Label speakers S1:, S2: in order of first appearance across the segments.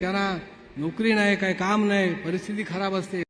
S1: त्यांना नोकरी नाही काय काम नाही परिस्थिती खराब असते.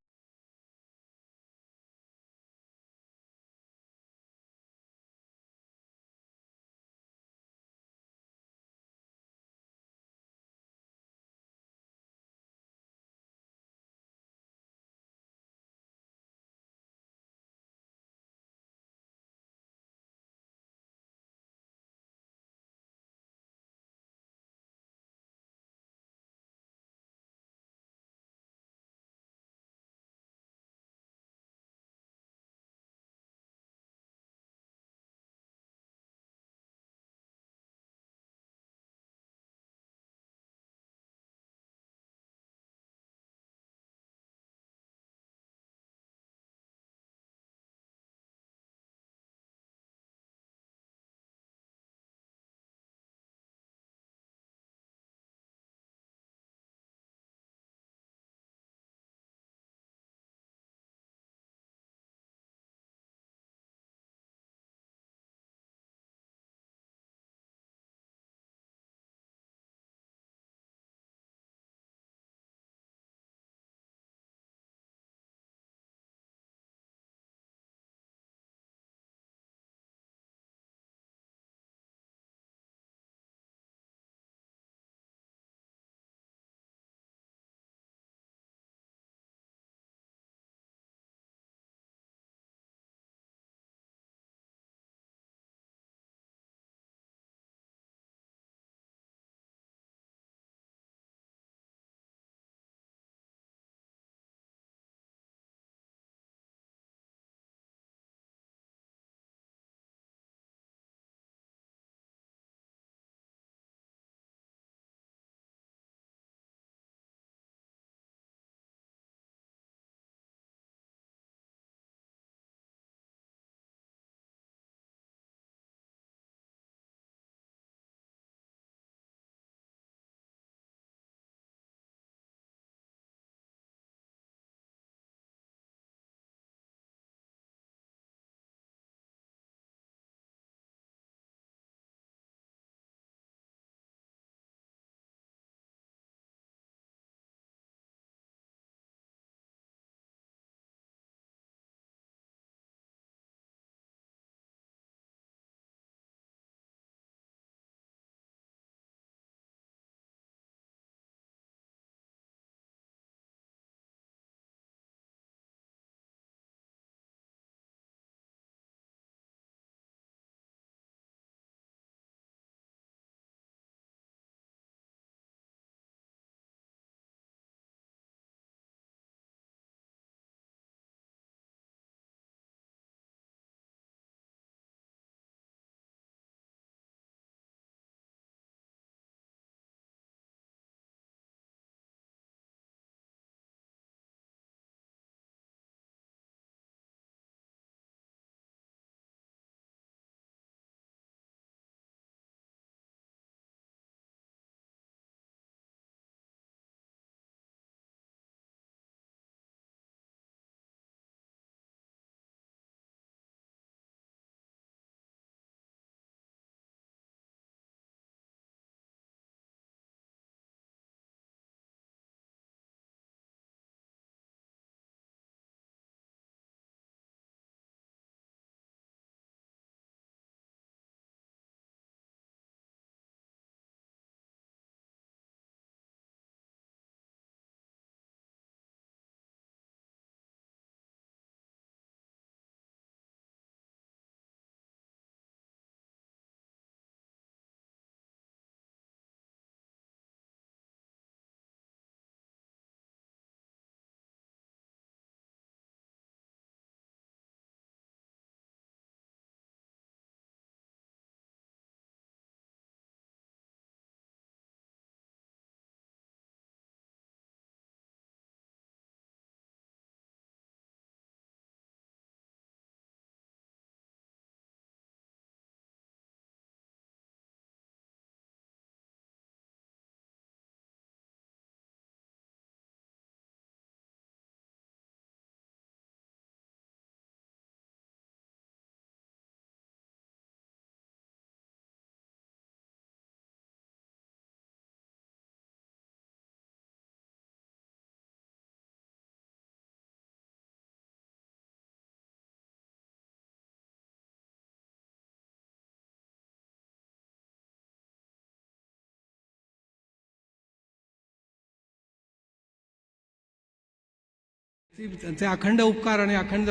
S1: त्यांचे अखंड उपकार आणि अखंड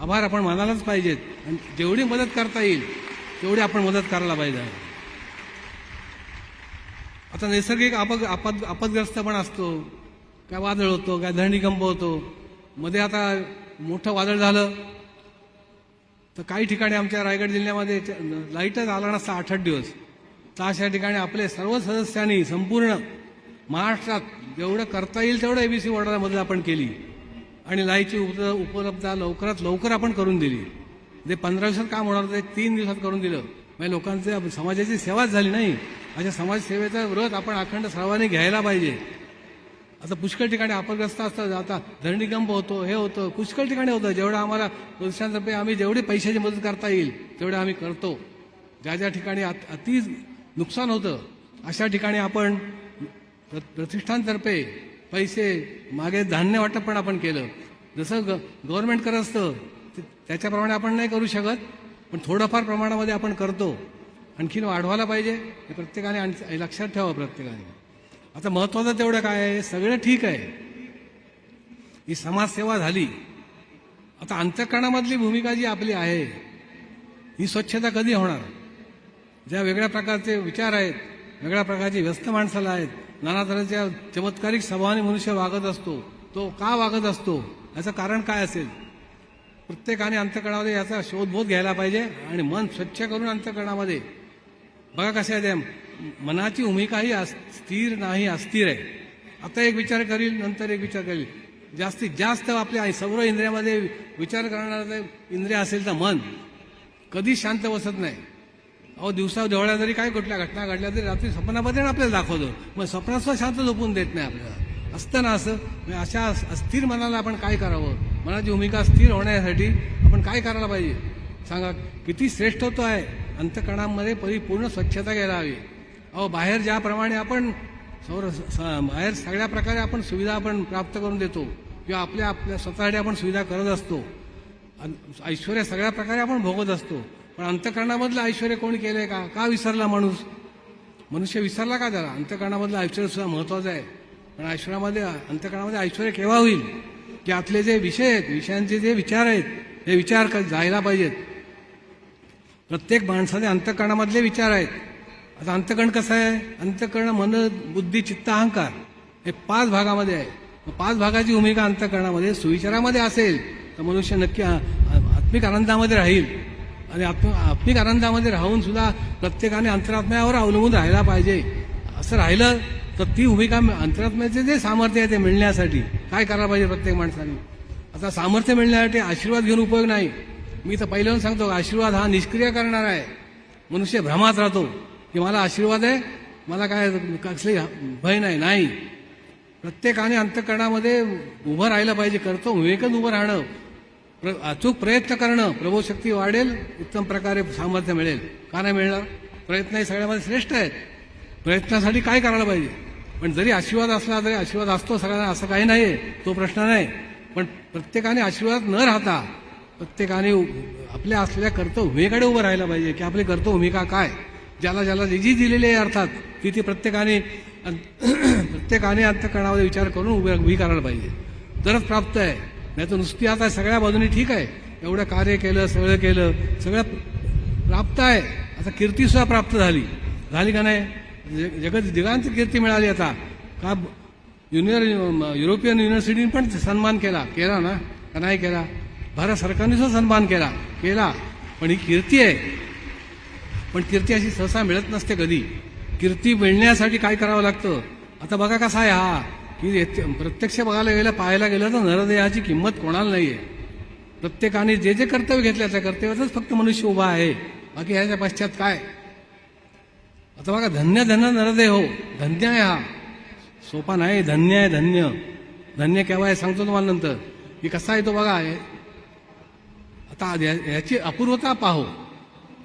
S1: आभार आपण मानायलाच पाहिजेत. आणि जेवढी मदत करता येईल तेवढी आपण मदत करायला पाहिजे. आता नैसर्गिक आपद आपद आपदग्रस्त पण असतो. काय वादळ होतो काय धरणीकंप होतो. मध्ये आता मोठं वादळ झालं. तर काही ठिकाणी आमच्या रायगड जिल्ह्यामध्ये लाईटच आला नसता आठ आठ दिवस. तर अशा ठिकाणी आपले सर्व सदस्यांनी संपूर्ण महाराष्ट्रात जेवढं करता येईल तेवढं एबीसी वॉर्डामध्ये आपण केली. आणि लाईची उप उपलब्धता लवकरात लवकर आपण करून दिली. जे पंधरा दिवसात काम होणार ते तीन दिवसात करून दिलं. म्हणजे लोकांचे समाजाची सेवाच झाली नाही. अशा समाजसेवेचा व्रत आपण अखंड सर्वांनी घ्यायला पाहिजे. आता पुष्कळ ठिकाणी अपरग्रस्त असतात. आता धरणीकंप होतो हे होतं. पुष्कळ ठिकाणी होतं. जेवढं आम्हाला पुरुषांतर्फे आम्ही जेवढी पैशाची मदत करता येईल तेवढं आम्ही करतो. ज्या ज्या ठिकाणी अति नुकसान होतं अशा ठिकाणी आपण प्र- प्रतिष्ठानतर्फे पैसे मागे धान्य वाटप पण आपण केलं. जसं ग गव्हर्नमेंट करत असतं त्याच्याप्रमाणे आपण नाही करू शकत पण थोडंफार प्रमाणामध्ये आपण करतो. आणखीन वाढवायला पाहिजे हे प्रत्येकाने आणखी लक्षात ठेवा प्रत्येकाने. आता महत्वाचं तेवढं काय आहे? सगळं ठीक आहे. ही समाजसेवा झाली. आता अंतकरणामधली भूमिका जी आपली आहे ही स्वच्छता कधी होणार? ज्या वेगळ्या प्रकारचे विचार आहेत वेगळ्या प्रकारची व्यस्त माणसाला आहेत नाना तऱ्हेच्या चमत्कारिक स्वभावाने मनुष्य वागत असतो. तो का वागत असतो? याचं कारण काय असेल? प्रत्येकाने अंतकरणामध्ये याचा शोधबोध घ्यायला पाहिजे आणि मन स्वच्छ करून अंतकरणामध्ये. बघा कसे आहे मनाची भूमिका ही स्थिर नाही अस्थिर आहे. आता एक विचार करील नंतर एक विचार करील. जास्तीत जास्त आपल्या सर्व इंद्रियामध्ये विचार करणारं इंद्रिय असेल तर मन. कधी शांत बसत नाही. अहो दिवसा जवळ्या जरी काय कुठल्या घटना घडल्या तरी रात्री स्वप्नामध्ये आपल्याला दाखवतो. मग स्वप्नात सुद्धा शांत झोपून देत नाही आपल्याला. असतं ना असं? म्हणजे अशा अस्थिर मनाला आपण काय करावं? मनाची भूमिका स्थिर होण्यासाठी आपण काय करायला पाहिजे? सांगा किती श्रेष्ठ तो आहे अंतकणामध्ये परिपूर्ण स्वच्छता घ्यायला हवी अहो बाहेर ज्याप्रमाणे आपण सौर बाहेर सगळ्या प्रकारे आपण सुविधा आपण प्राप्त करून देतो किंवा आपल्या आपल्या स्वतःसाठी आपण सुविधा करत असतो ऐश्वर्य सगळ्या प्रकारे आपण भोगत असतो पण अंतकरणामधलं ऐश्वर्य कोणी केलंय का? का विसरला माणूस? मनुष्य विसरला का त्याला? अंतकरणामधलं ऐश्वर सुद्धा महत्वाचं आहे. पण ऐश्वरामध्ये अंतकरणामध्ये ऐश्वर्य केव्हा होईल? की आतले जे विषय आहेत विषयांचे जे विचार आहेत हे विचार क- जायला पाहिजेत. प्रत्येक माणसाने अंतकरणामधले विचार आहेत. आता अंतकरण कसं आहे? अंतकरण मन बुद्धी चित्त अहंकार हे पाच भागामध्ये आहे. पाच भागाची भूमिका अंतकरणामध्ये सुविचारामध्ये असेल तर मनुष्य नक्की आ- आत्मिक आनंदामध्ये राहील. आणि आप आत्मिक आनंदामध्ये राहून सुद्धा प्रत्येकाने अंतरात्म्यावर अवलंबून राहायला पाहिजे. असं राहिलं तर ती भूमिका अंतरात्म्याचे जे सामर्थ्य आहे ते मिळण्यासाठी काय करायला पाहिजे प्रत्येक माणसाने? आता सामर्थ्य मिळण्यासाठी आशीर्वाद घेऊन उपयोग नाही. मी तर पहिल्यावर सांगतो आशीर्वाद हा निष्क्रिय करणार आहे. मनुष्य भ्रमात राहतो की मला आशीर्वाद आहे मला काय कसली भय नाही नाही. प्रत्येकाने अंतकरणामध्ये उभं राहिलं पाहिजे करतो विवेकच उभं राहणं. अचूक प्रयत्न करणं प्रभूशक्ती वाढेल उत्तम प्रकारे सामर्थ्य मिळेल. का नाही मिळणार? प्रयत्न हे सगळ्यामध्ये श्रेष्ठ आहेत. प्रयत्नासाठी काय करायला पाहिजे? पण जरी आशीर्वाद असला तरी आशीर्वाद असतो सगळ्यांना असं काही नाही आहे तो प्रश्न नाही. पण प्रत्येकाने आशीर्वाद न राहता प्रत्येकाने आपल्या असलेल्या कर्तव्यभूमिकेकडे उभं राहायला पाहिजे की आपली कर्तव्यभूमिका काय? ज्याला ज्याला जी जी दिलेली आहे अर्थात ती ती प्रत्येकाने प्रत्येकाने अंतकरणामध्ये विचार करून उभे उभी करायला पाहिजे. तरच प्राप्त आहे. नाही तर नुसती आता सगळ्या बाजूनी ठीक आहे. एवढं कार्य केलं सगळं केलं सगळं प्राप्त आहे. आता कीर्तीसुद्धा प्राप्त झाली. झाली का नाही? म्हणजे जगत जगांची कीर्ती मिळाली आता. का युनियर युरोपियन युनिव्हर्सिटीने पण सन्मान केला. केला ना? का नाही केला? भारत सरकारने सुद्धा सन्मान केला. केला. पण ही कीर्ती आहे. पण कीर्ती अशी सहसा मिळत नसते कधी. कीर्ती मिळण्यासाठी काय करावं लागतं? आता बघा कसा आहे हा. की प्रत्यक्ष बघायला गेलं पाहायला गेलं तर नरदेहाची किंमत कोणाला नाही आहे प्रत्येकाने जे जे कर्तव्य घेतलं त्या कर्तव्यातच फक्त मनुष्य उभा आहे. बाकी ह्याच्या पश्चात काय? आता बघा धन्य धन्य नरदेह हो. धन्य आहे हा. सोपा नाही धन्य आहे धन्य. धन्य केव्हा आहे सांगतो तुम्हाला नंतर. की कसा आहे तो बघा आहे आता याची अपूर्वता पाहो.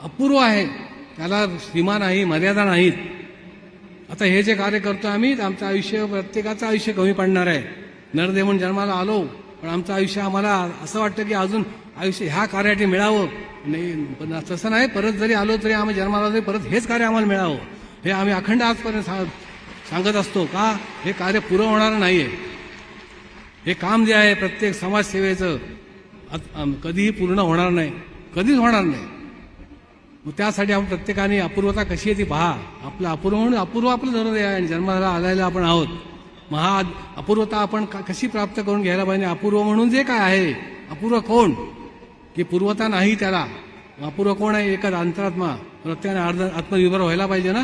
S1: अपूर्व आहे. त्याला सीमा नाही मर्यादा नाहीत. आता हे जे कार्य करतो आम्ही आमचं आयुष्य प्रत्येकाचं आयुष्य कमी पडणार आहे. नरदेव म्हणून जन्माला आलो पण आमचं आयुष्य आम्हाला असं वाटतं की अजून आयुष्य ह्या कार्यासाठी मिळावं. नाही पण तसं नाही परत जरी आलो तरी आम्ही जन्माला तरी परत हेच कार्य आम्हाला मिळावं. हे आम्ही अखंड आजपर्यंत सा- सांगत असतो का हे कार्य पुरं होणारं नाही आहे हे काम जे आहे प्रत्येक समाजसेवेचं कधीही पूर्ण होणार नाही. कधीच होणार नाही. मग त्यासाठी आपण प्रत्येकाने अपूर्वता कशी आहे ती पहा. आपलं अपूर्व म्हणून अपूर्व आपलं धरून आहे आणि जन्माला आलेला आपण आहोत. मग हा अपूर्वता आपण कशी प्राप्त करून घ्यायला पाहिजे? अपूर्व म्हणून जे काय आहे अपूर्व कोण? की पूर्वता नाही त्याला. अपूर्व कोण आहे? एकच अंतरात्मा. प्रत्येकाने अर्ध आत्मनिर्भर व्हायला पाहिजे ना?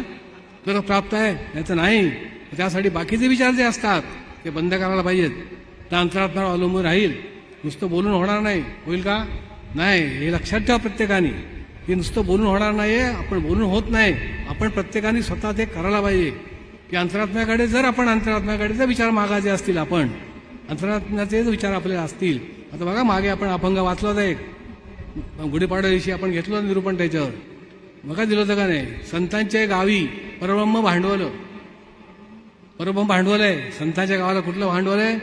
S1: तर प्राप्त आहे नाही. नाही त्यासाठी बाकीचे विचार जे असतात ते बंद करायला पाहिजेत. त्या अंतरात्म्यावर अवलंबून राहील. नुसतं बोलून होणार नाही. होईल का? नाही. हे लक्षात ठेवा प्रत्येकाने. की नुसतं बोलून होणार नाही आपण बोलून होत नाही. आपण प्रत्येकाने स्वतः ते करायला पाहिजे. की अंतरात्म्याकडे जर आपण अंतरात्म्याकडे जर विचार मागायचे असतील आपण अंतरात्म्याचे विचार आपले असतील आता बघा मागे आपण अभंग वाचला होता एक गुढीपाडव्या दिवशी आपण घेतलं निरूपण त्याच्यावर. बघा दिलं होतं का नाही? संतांच्या गावी परब्रह्म भांडवल. परब्रह्म भांडवल आहे. संतांच्या गावाला कुठलं भांडवल आहे?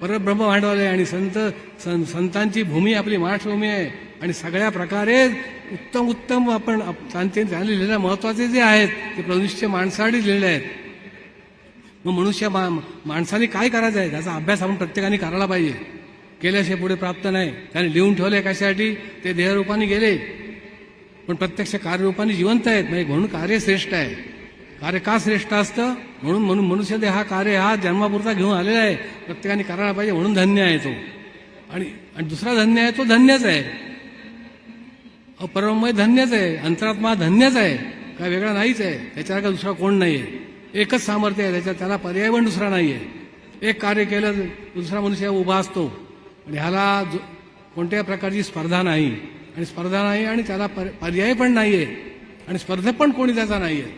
S1: परब्रह्म भांडवल आहे. आणि संत सं- संतांची भूमी आपली महाराष्ट्रभूमी आहे. आणि सगळ्या प्रकारे उत्तम उत्तम आपण त्यांचे त्यांनी लिहिलेल्या महत्त्वाचे जे आहेत ते प्रदुष्य माणसाने लिहिलेले आहेत. मग मनुष्य मा माणसाने काय करायचं आहे? त्याचा अभ्यास आपण प्रत्येकाने करायला पाहिजे. केल्याशिवाय पुढे प्राप्त नाही. त्याने लिहून ठेवले कशासाठी? ते देहरूपाने गेले. पण प्रत्यक्ष कार्यरूपाने जिवंत आहेत. म्हणजे म्हणून कार्य श्रेष्ठ आहे. कार्य का श्रेष्ठ असतं? म्हणून म्हणून मनुष्य देह हा कार्य हा जन्मापुरता घेऊन आलेला आहे. प्रत्येकाने करायला पाहिजे म्हणून धन्य आहे तो. आणि आणि दुसरा धन्य आहे तो धन्यच आहे. अहो, परममय धन्यच आहे अंतरात्मा धन्यच आहे. काय वेगळा नाहीच आहे. त्याच्यासारखा दुसरा कोण नाही आहे एकच सामर्थ्य आहे त्याच्यात त्याला पर्याय पण दुसरा नाही आहे एक कार्य केलं दुसरा मनुष्य उभा असतो. आणि ह्याला जो- कोणत्याही प्रकारची स्पर्धा नाही. आणि स्पर्धा नाही आणि त्याला पर- पर्याय पण नाही आहे आणि स्पर्धक पण कोणी त्याचा नाही आहे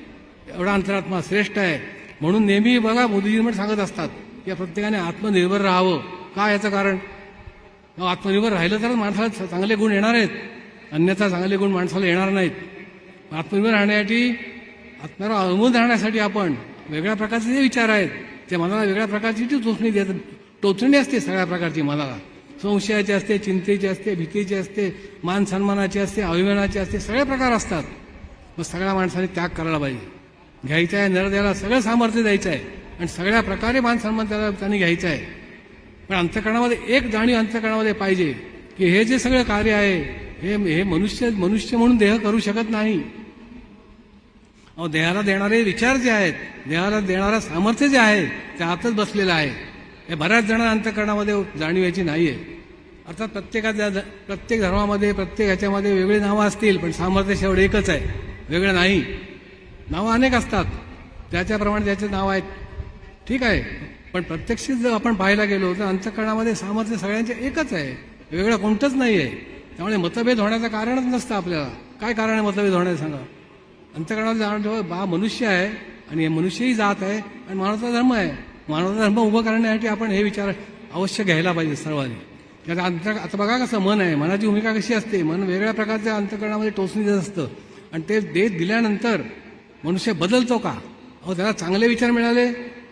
S1: एवढा अंतरात्मा श्रेष्ठ आहे. म्हणून नेहमी बघा मोदीजी पण सांगत असतात की या प्रत्येकाने आत्मनिर्भर राहावं. का याचं कारण? आत्मनिर्भर राहिलं तर माणसाला चांगले गुण येणार आहेत. अन्यथा चांगले गुण माणसाला येणार नाहीत. आत्मनिर्भर राहण्यासाठी आत्म्याला अवलंबून राहण्यासाठी आपण वेगळ्या प्रकारचे जे विचार आहेत ते मनाला वेगळ्या प्रकारची ती टोचणी देत टोचणी असते सगळ्या प्रकारची मनाला. संशयाची असते चिंतेची असते भीतीची असते मान सन्मानाची असते अभिमानाची असते सगळे प्रकार असतात. मग सगळ्या माणसाने त्याग करायला पाहिजे. घ्यायचं आहे नर द्यायला सगळं सामर्थ्य द्यायचं आहे. आणि सगळ्या प्रकारे मान सन्मान त्याला त्यांनी घ्यायचं आहे. पण अंतकरणामध्ये एक जाणीव अंतकरणामध्ये पाहिजे की हे जे सगळं कार्य आहे हे हे मनुष्य मनुष्य म्हणून देह करू शकत नाही. अहो देहाला देणारे विचार जे आहेत देहाला देणारा सामर्थ्य जे आहे ते आतच बसलेलं आहे. हे बऱ्याच जण अंतकरणामध्ये जाणीव याची नाही आहे अर्थात प्रत्येकाच्या प्रत्येक धर्मामध्ये प्रत्येक ह्याच्यामध्ये वेगळी नावं असतील पण सामर्थ्य शेवट एकच आहे. वेगळं नाही. नावं अनेक असतात. त्याच्याप्रमाणे त्याचे नाव आहेत ठीक आहे. पण प्रत्यक्ष जर आपण पाहायला गेलो तर अंतकरणामध्ये सामर्थ्य सगळ्यांचे एकच आहे. वेगळं कोणतंच नाही आहे त्यामुळे मतभेद होण्याचं कारणच नसतं आपल्याला. काय कारण आहे मतभेद होण्याचं सांगा? अंतकरणात जाणं बा मनुष्य आहे आणि हे मनुष्यही जात आहे आणि मानवता धर्म आहे. मानवता धर्म उभं करण्यासाठी आपण हे विचार अवश्य घ्यायला पाहिजे सर्वांनी. त्यात अंत आता बघा कसं मन आहे. मनाची भूमिका कशी असते? मन वेगळ्या प्रकारच्या अंतकरणामध्ये टोचणी देत असतं. आणि ते देत दिल्यानंतर मनुष्य बदलतो का? अहो त्याला चांगले विचार मिळाले.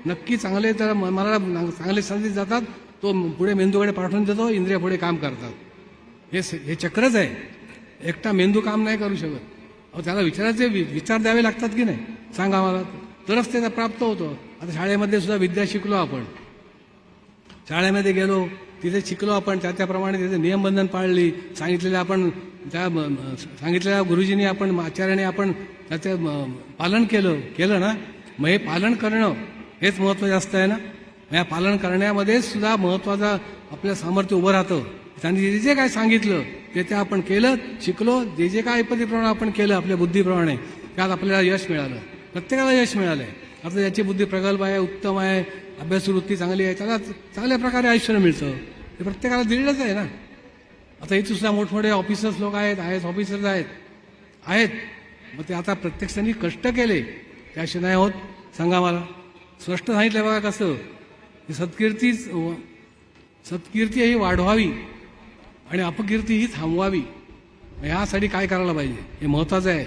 S1: नक्की चांगले त्याला मनाला चांगले संदेश जातात. तो पुढे मेंदूकडे पाठवून देतो इंद्रिया पुढे काम करतात. हे स- हे चक्रच आहे. एकटा मेंदू काम नाही करू शकत. अहो त्याला विचाराचे वि- विचार द्यावे लागतात की नाही? सांगा मला तरच त्याचा प्राप्त होतो. आता शाळेमध्ये सुद्धा विद्या शिकलो आपण. शाळेमध्ये गेलो तिथे शिकलो आपण. त्या त्याप्रमाणे तिथे नियमबंधन पाळली. सांगितलेले आपण त्या सांगितलेल्या गुरुजींनी आपण आचार्याने आपण त्याचं पालन केलं. केलं ना? मग हे पालन करणं हेच महत्त्व जास्त आहे ना? या पालन करण्यामध्ये सुद्धा महत्त्वाचा आपलं सामर्थ्य उभं राहतं. त्यांनी जे जे काय सांगितलं ते ते आपण केलं शिकलो. जे जे काय पद्धतीप्रमाणे आपण केलं आपल्या बुद्धीप्रमाणे त्यात आपल्याला यश मिळालं. प्रत्येकाला यश मिळालंय. आता ज्याची बुद्धी प्रगल्भ आहे उत्तम आहे अभ्यासवृत्ती चांगली आहे त्याला चांगल्या प्रकारे आयुष्य मिळतं. ते प्रत्येकाला दिलेलंच आहे ना. आता इथे सुद्धा मोठमोठे ऑफिसर्स लोक आहेत आय एस ऑफिसर्स आहेत. आहेत. मग ते आता प्रत्यक्षांनी कष्ट केले. त्याशिवाय नाही होत. सांगा मला. स्पष्ट सांगितलं बघा कसं. की सत्कीर्तीच सत्कीर्ती ही वाढवावी. आणि अपकीर्ती ही थांबवावी. यासाठी काय करायला पाहिजे? हे महत्वाचं आहे.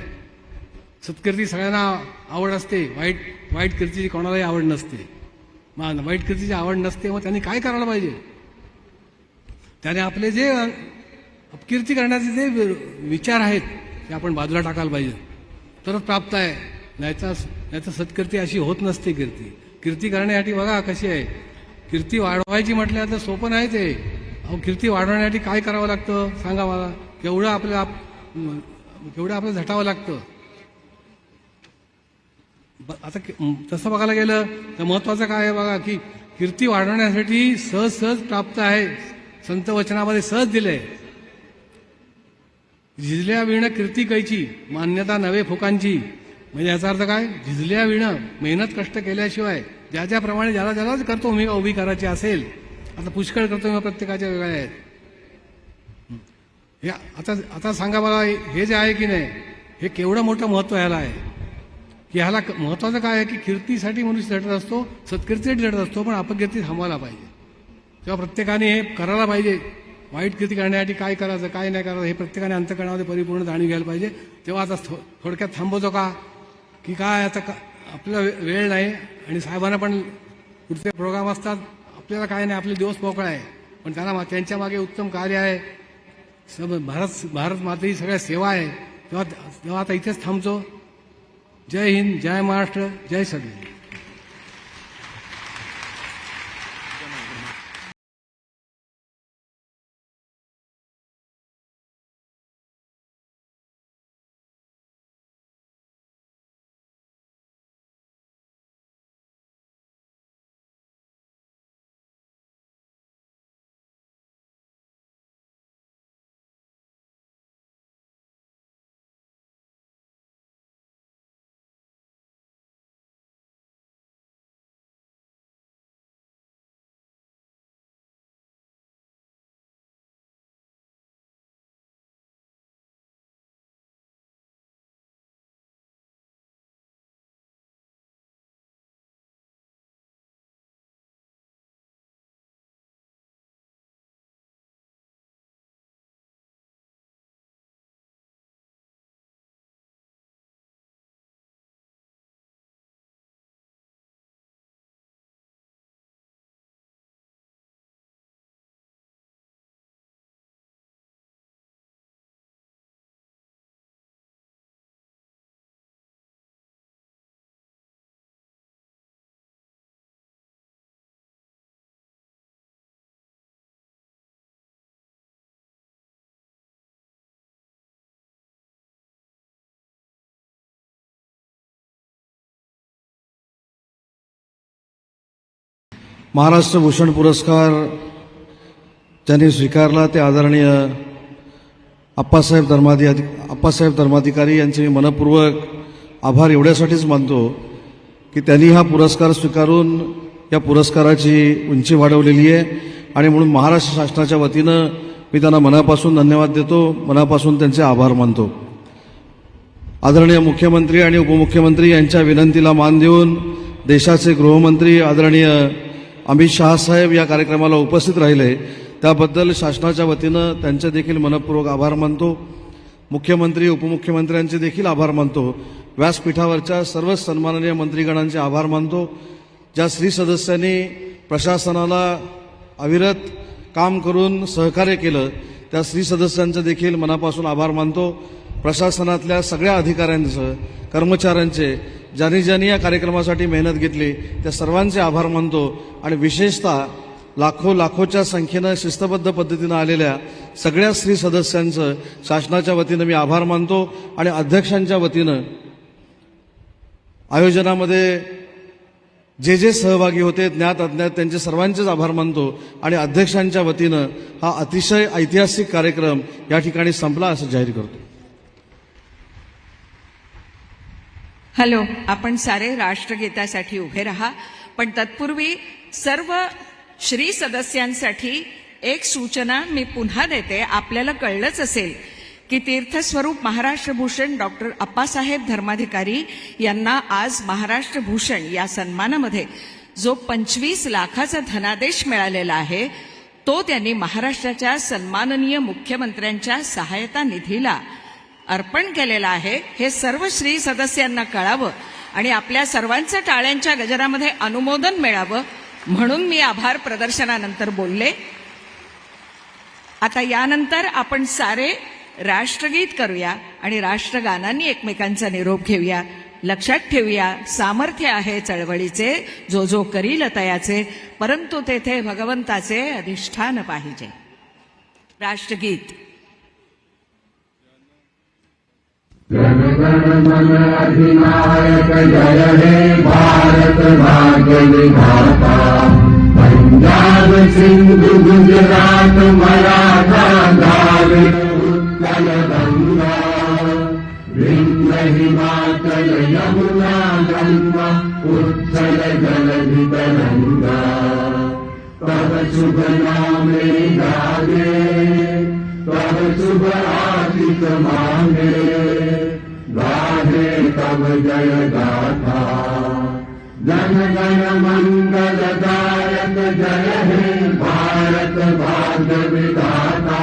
S1: सत्कीर्ती सगळ्यांना आवड असते. वाईट वाईट कीर्तीची कोणालाही आवड नसते. मान वाईट कीर्तीची आवड नसते मग त्यांनी काय करायला पाहिजे? त्याने आपले जे अपकीर्ती करण्याचे जे वि- विचार आहेत ते आपण बाजूला टाकायला पाहिजे. तरच प्राप्त आहे. नाहीतर नाहीतर सत्कीर्ती अशी होत नसते कीर्ती. कीर्ती करण्यासाठी बघा कशी आहे. कीर्ती वाढवायची म्हटल्या तर सोपं नाही ते. अहो कीर्ती वाढवण्यासाठी काय करावं लागतं? सांगा मला केवढं आपलं आप- केवढं आपलं झटावं लागतं? ब- आता तसं बघायला गेलं तर महत्वाचं काय आहे बघा की कीर्ती वाढवण्यासाठी सहज सहज प्राप्त आहे. संत वचनामध्ये सहज दिलंय. झिजल्या विण कीर्ती कैची मान्यता नवे फुकांची. म्हणजे याचा अर्थ काय? झिजल्या विण मेहनत कष्ट केल्याशिवाय ज्या ज्याप्रमाणे ज्याला ज्यालाच करतो मी उभी करायची असेल आता पुष्कळ कर्तव्य प्रत्येकाच्या वेगळ्या आहेत हे आता आता सांगा मला हे जे आहे की नाही हे केवढं मोठं महत्त्व ह्याला आहे? की ह्याला क- महत्वाचं काय आहे की कीर्तीसाठी मनुष्य झटत असतो सत्कीर्तीसाठी झटत असतो पण अपकीर्ती थांबवायला पाहिजे. तेव्हा प्रत्येकाने हे करायला पाहिजे. वाईट कीर्ती करण्यासाठी काय करायचं काय नाही करायचं हे प्रत्येकाने अंतकरणामध्ये परिपूर्ण जाणीव घ्यायला पाहिजे. तेव्हा आता थो थोडक्यात थांबवतो का? की काय आता का आपला वे- वेळ नाही आणि साहेबांना पण पुढचे प्रोग्राम असतात. आपल्याला काय नाही आपले दिवस मोकळा आहे. पण त्यांना मा- त्यांच्या मागे उत्तम कार्य आहे. सब भारत भारत माता ही सगळ्या सेवा आहे. तेव्हा तेव्हा आता इथेच थांबतो. जय हिंद जय महाराष्ट्र जय सगळे.
S2: महाराष्ट्र भूषण पुरस्कार ज्यांनी स्वीकारला. ते आदरणीय अप्पासाहेब धर्माधि अप्पासाहेब धर्माधिकारी यांचे मी मनपूर्वक आभार एवढ्यासाठीच मानतो की त्यांनी हा पुरस्कार स्वीकारून या पुरस्काराची उंची वाढवलेली आहे. आणि म्हणून महाराष्ट्र शासनाच्या वतीनं मी त्यांना मनापासून धन्यवाद देतो. मनापासून त्यांचे आभार मानतो. आदरणीय मुख्यमंत्री आणि उपमुख्यमंत्री यांच्या विनंतीला मान देऊन देशाचे गृहमंत्री आदरणीय अमित शहासाहेब या कार्यक्रमाला उपस्थित राहिले. त्याबद्दल शासनाच्या वतीनं त्यांचे देखील मनपूर्वक आभार मानतो. मुख्यमंत्री उपमुख्यमंत्र्यांचे देखील आभार मानतो. व्यासपीठावरच्या सर्व सन्माननीय मंत्रीगणांचे आभार मानतो. ज्या स्त्री सदस्यांनी प्रशासनाला अविरत काम करून सहकार्य केलं त्या स्त्री सदस्यांचं देखील मनापासून आभार मानतो. प्रशासनातल्या सगळ्या अधिकाऱ्यांचं कर्मचाऱ्यांचे ज्यांनी ज्यांनी या कार्यक्रमासाठी मेहनत घेतली त्या सर्वांचे आभार मानतो. आणि विशेषतः लाखो लाखोच्या संख्येनं शिस्तबद्ध पद्धतीनं आलेल्या सगळ्या स्त्री सदस्यांचं शासनाच्या वतीनं मी आभार मानतो. आणि अध्यक्षांच्या वतीनं आयोजनामध्ये जे जे सहभागी होते ज्ञात अज्ञात त्यांचे सर्वांचेच आभार मानतो. आणि अध्यक्षांच्या वतीनं हा अतिशय ऐतिहासिक कार्यक्रम या ठिकाणी संपला असं जाहीर करतो.
S3: हॅलो आपण सारे राष्ट्रगीतासाठी उभे राहा पण तत्पूर्वी सर्व श्री सदस्यांसाठी एक सूचना मी पुन्हा देते आपल्याला कळलंच असेल की तीर्थस्वरूप महाराष्ट्रभूषण डॉक्टर अप्पासाहेब धर्माधिकारी यांना आज महाराष्ट्रभूषण या सन्मानामध्ये जो पंचवीस लाखाचा धनादेश मिळालेला आहे तो त्यांनी महाराष्ट्राच्या सन्माननीय मुख्यमंत्र्यांच्या सहायता निधीला अर्पण केलेलं आहे. हे सर्व श्री सदस्यांना कळावं आणि आपल्या सर्वांचं टाळ्यांच्या गजरामध्ये अनुमोदन मिळावं म्हणून मी आभार प्रदर्शनानंतर बोलले. आता यानंतर आपण सारे राष्ट्रगीत करूया आणि राष्ट्रगानांनी एकमेकांचा निरोप घेऊया. लक्षात ठेवूया सामर्थ्य आहे चळवळीचे जो जो करील तयाचे परंतु तेथे भगवंताचे अधिष्ठान पाहिजे. राष्ट्रगीत.
S4: अधिनायक जय हे भारत भाग्य विधाता पंजाब सिंधु गुजरात मराठा द्राविड उत्कल गंगा विंध्य हिमाचल यमुना गंगा उत्कल जलधि तरंगा तब शुभ नामे शुभ आशिष मांगे गाहे जय गाथा जन गण मंगल दायक जय हे भारत भाग्य विधाता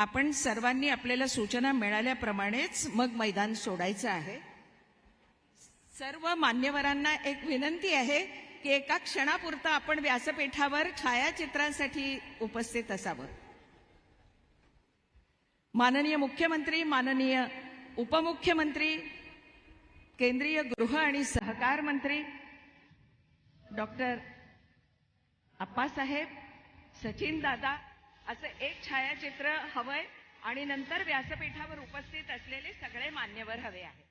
S3: आपण सर्वांनी आपल्याला सूचना मिळाल्याप्रमाणेच मग मैदान सोडायचं आहे. सर्व मान्यवरांना एक विनंती आहे की एका क्षणापुरता आपण व्यासपीठावर छायाचित्रांसाठी उपस्थित असावं. माननीय मुख्यमंत्री माननीय उपमुख्यमंत्री केंद्रीय गृह आणि सहकार मंत्री डॉक्टर अप्पासाहेब सचिन दादा असं एक छायाचित्र हवंय आणि नंतर व्यासपीठावर उपस्थित असलेले सगळे मान्यवर हवे आहेत.